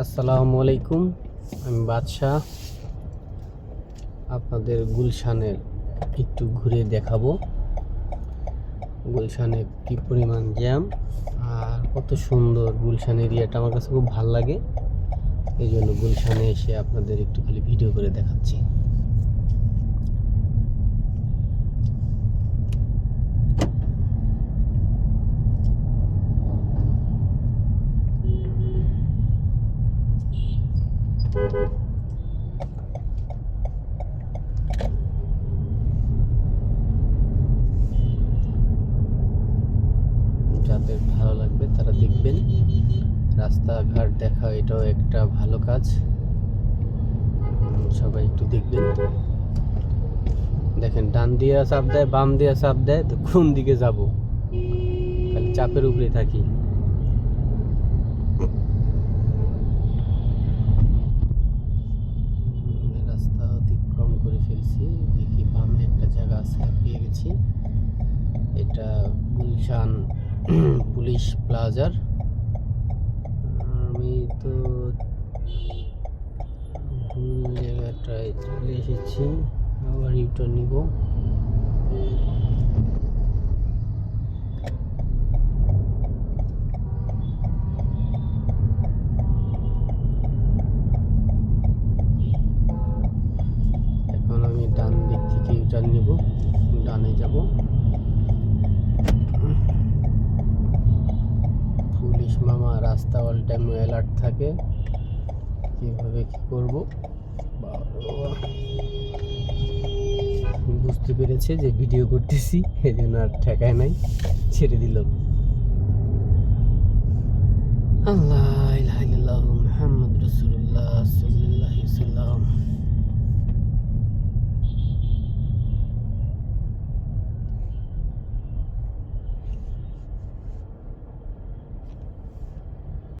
আসসালামু আলাইকুম, আমি বাদশাহ। আপনাদের গুলশানের একটু ঘুরে দেখাবো। গুলশানে কি পরিমাণ জ্যাম আর কত সুন্দর গুলশান এরিয়াটা আমার কাছে খুব ভালো লাগে। এই জন্য গুলশানে এসে আপনাদের একটু খালি ভিডিও করে দেখাচ্ছি। যাদের ভালো লাগবে তারা দেখবেন। রাস্তাঘাট দেখা এটাও একটা ভালো কাজ। সবাই একটু দেখবেন। দেখেন, ডান দিয়ে চাপ দেয়, বাম দিয়ে চাপ দেয়, তো কোন দিকে যাব? খালি চাপের উপরে থাকি উম, রাস্তা অতিক্রম করে ফেলছি দেখি বামে একটা জায়গা গাছ পেয়ে গেছি। এটা গুলশান পুলিশ প্লাজার। আমি তো জায়গাটায় চলে এসেছি, আবার ইউটার নিব এখন আমি ডান দিক থেকে ইউটার নিব ডানে যাব পুলিশ মামা রাস্তা অল টাইম অ্যালার্ট থাকে। কীভাবে কী করব? বুঝতে পেরেছে যে ভিডিও করতেছি এই জন্য আর ঠেকায় নাই, ছেড়ে দিল। আল্লাহ ইলাহা